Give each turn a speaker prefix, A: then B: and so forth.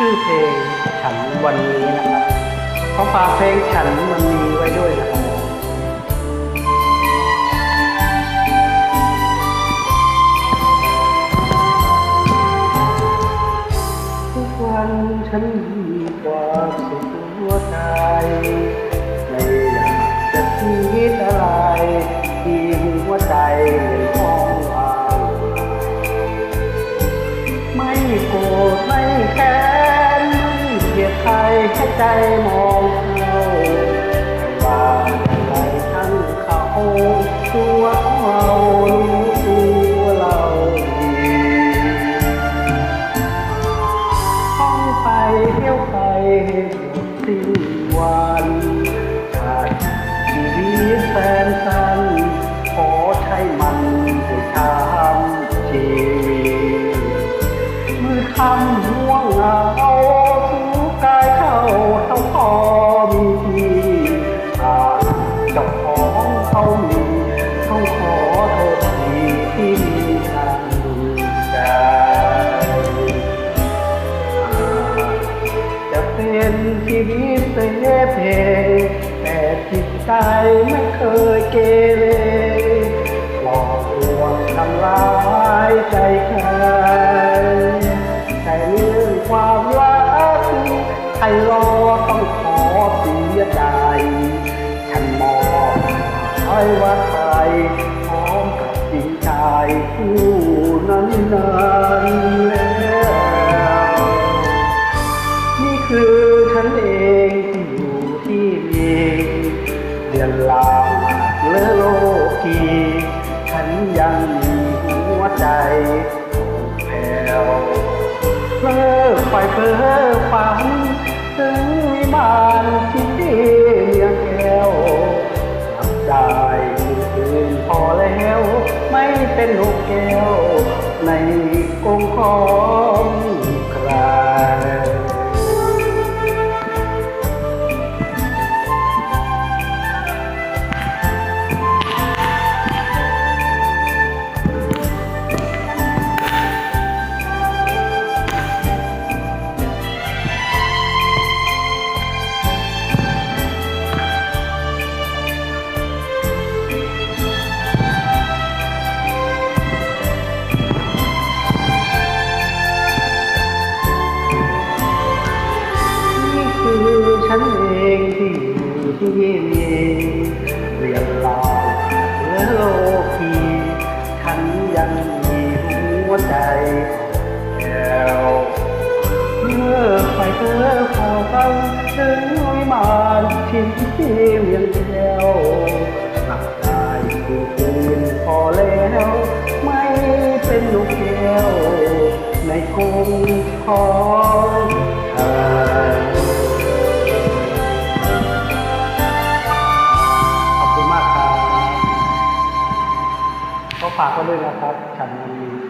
A: ชื่อเพลงฉันวันนี้นะครับเขาฝากเพลงฉันวันนี้ไว้ด้วยนะครับทุกวันฉันมีความ แค่ใจมองเขาว่าอะไรทั้งเขาตัวเรารู้ตัวเราดีท่องไปเที่ยวไปสิ้นวันชาติชีวิตแสนสั้นขอใช้มันให้ทำชีวิตมือคำห่วงเหงา วิตเสเพแต่จิตใจไม่เคยเกเรหลอกลวงทำร้ายใจใครแต่เรื่องความรักใครรอต้องขอเสียใจ ฉันมองไว้ว่าใครพร้อมกับจริงใจผู้นั้นนา เดือนลางเลอโลกีฉันยังมีหัวใจแผ่วเพ้อไฟเพ้อฝันถึงวิมานที่เมียงแก้วหลับได้คืนพอแล้ว ไม่เป็นนกแก้วในกรงของ งถึงวิมานที่ที่เวียงแก้วหลับได้คือคืนพอแล้ว ไม่เป็นลูกแก้วในกรงของเธอขอบคุณมากครับก็ฝากไว้ด้วยนะครับ ฉันมันมี